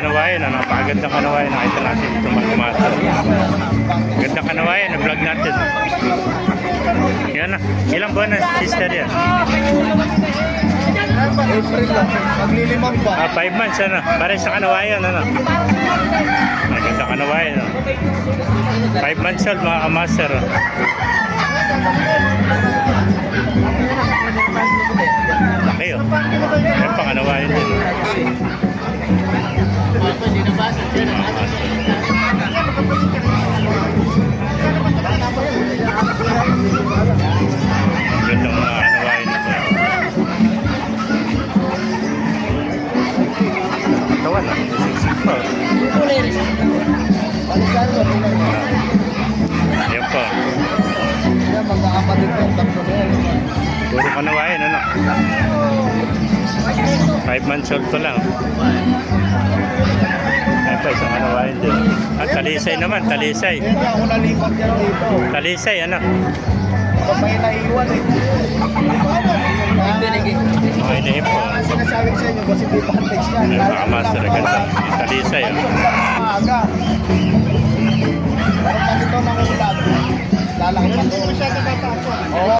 Kanawayan, ano? Napakagandang kanawayan. Nakita natin dito mga master. Gandang kanawayan, na-vlog natin. Yan na. Ilang buwan na sister yan? April lang. Maglilimang ba? Ah, five months, ano? Pare sa kanawayan, ano? Maganda kanawayan, ano? Five months old, mga kamaster. oh. Laki, oh. Yan pa kanawayan din. oh. Yan pa. Yan, magkakapatid ko yung tatlo na yan. Puro ano? Five months old pa lang. Talisay naman, talisay. Yun nga, ako nalipat yan dito. Talisay, ano? So, may naiwan eh. May naiwan po. Kaya sinasabi ko sa inyo, kasi di pa text yan. Ay, baka master agad ah. sa talisay. Ano maaga. Pero pag ito nang ulan, lalaki pa ko.